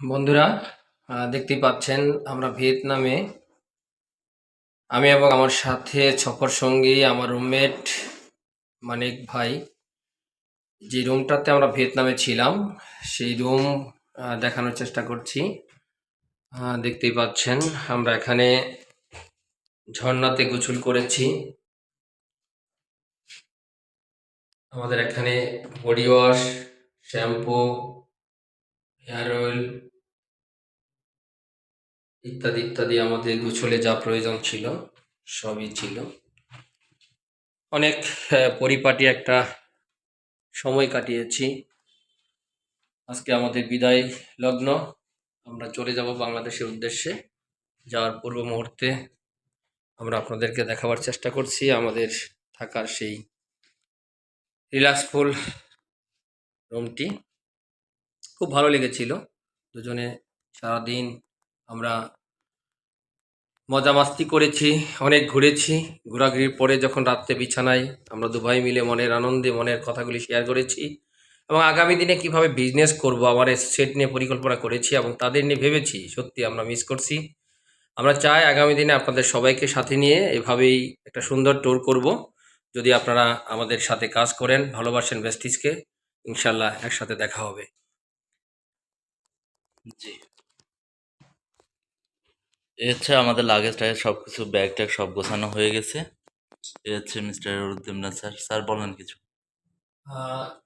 বন্ধুরা দেখতেই পাচ্ছেন আমরা ভিয়েতনামে। আমি এবং আমার সাথে সফর সঙ্গী, আমার রুমমেট মানিক ভাই। যে রুমটাতে আমরা ভিয়েতনামে ছিলাম, সেই রুম দেখানোর চেষ্টা করছি। দেখতেই পাচ্ছেন আমরা এখানে ঝর্ণাতে গোসল করেছি। আমাদের এখানে body wash, shampoo, hair oil ইত্যাদি ইত্যাদি আমাদের গোছলে যা প্রয়োজন ছিল, সবই ছিল। অনেক পরিপাটি একটা সময় কাটিয়েছি। আজকে আমাদের বিদায় লগ্ন। আমরা চলে যাব বাংলাদেশের উদ্দেশ্যে। যাওয়ার পূর্ব মুহূর্তে আমরা আপনাদেরকে দেখাবার চেষ্টা করছি। আমাদের থাকার সেই রিল্যাক্সফুল রুমটি। খুব ভালো লেগেছিল। দুজনে সারাদিন আমরা মাস্তি করেছি, অনেক ঘুরেছি। ঘোরাঘুরির পরে যখন রাত্রে বিছানায় আমরা দু ভাই মিলে মনের আনন্দে মনের কথাগুলি শেয়ার করেছি এবং আগামী দিনে কীভাবে বিজনেস করব আমার সেট নিয়ে পরিকল্পনা করেছি এবং তাদের নিয়ে ভেবেছি, সত্যি আমরা মিস করছি। আমরা চাই আগামী দিনে আপনাদের সবাইকে সাথে নিয়ে এভাবেই একটা সুন্দর ট্যুর করব। যদি আপনারা আমাদের সাথে কাজ করেন, ভালোবাসেন বেস্টিজকে ইনশাল্লাহ একসাথে দেখা হবে। জি। এ হচ্ছে আমাদের লাগেজ টাগেজ সব কিছু ব্যাগ ট্যাগ সব গোছানো হয়ে গেছে। এ হচ্ছে মিস্টার উদ্দিমনা স্যার স্যার বলেন কিছু।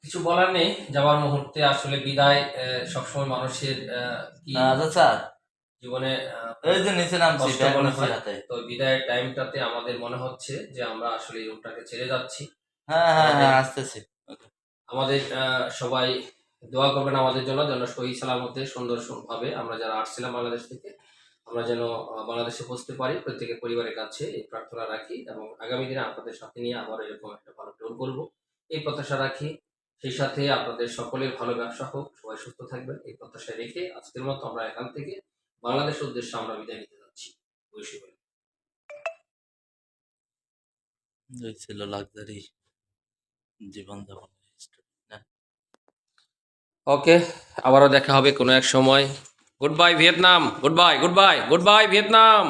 কিছু বলার নেই। যাওয়ার মুহূর্তে আসলে বিদায় সবসময় মানুষের আচ্ছা স্যার জীবনে এই যে নিচে নামছি। হাতে। তো বিদায়ের টাইমটাতে আমাদের মনে হচ্ছে যে আমরা আসলে এই রূপটাকে ছেড়ে যাচ্ছি। হ্যাঁ হ্যাঁ হ্যাঁ আসতেছি। আমাদের সবাই দোয়া করবেন আমাদের জন্য যেন সহি সালামতে সুন্দর ভাবে আমরা যারা আসছিলাম বাংলাদেশ থেকে আমরা যেন বাংলাদেশে পৌঁছতে পারি, প্রত্যেকের পরিবারের কাছে এই প্রার্থনা রাখি এবং আগামী দিনে আপনাদের সাথে নিয়ে আবার এরকম একটা ভালো ট্যুর করব। এই প্রত্যাশা রাখি। সেই সাথে আপনাদের সকলের ভালো ব্যবসা হোক, সবাই সুস্থ থাকবেন। এই প্রত্যাশায় রেখে আজকের মতো আমরা এখান থেকে বাংলাদেশের উদ্দেশ্যে আমরা বিদায় নিতে যাচ্ছি। এই ছিল লাক্সারি জীবন যাপন ওকে, আবারও দেখা হবে কোনো এক সময়। goodbye Vietnam. Goodbye goodbye. Goodbye Vietnam.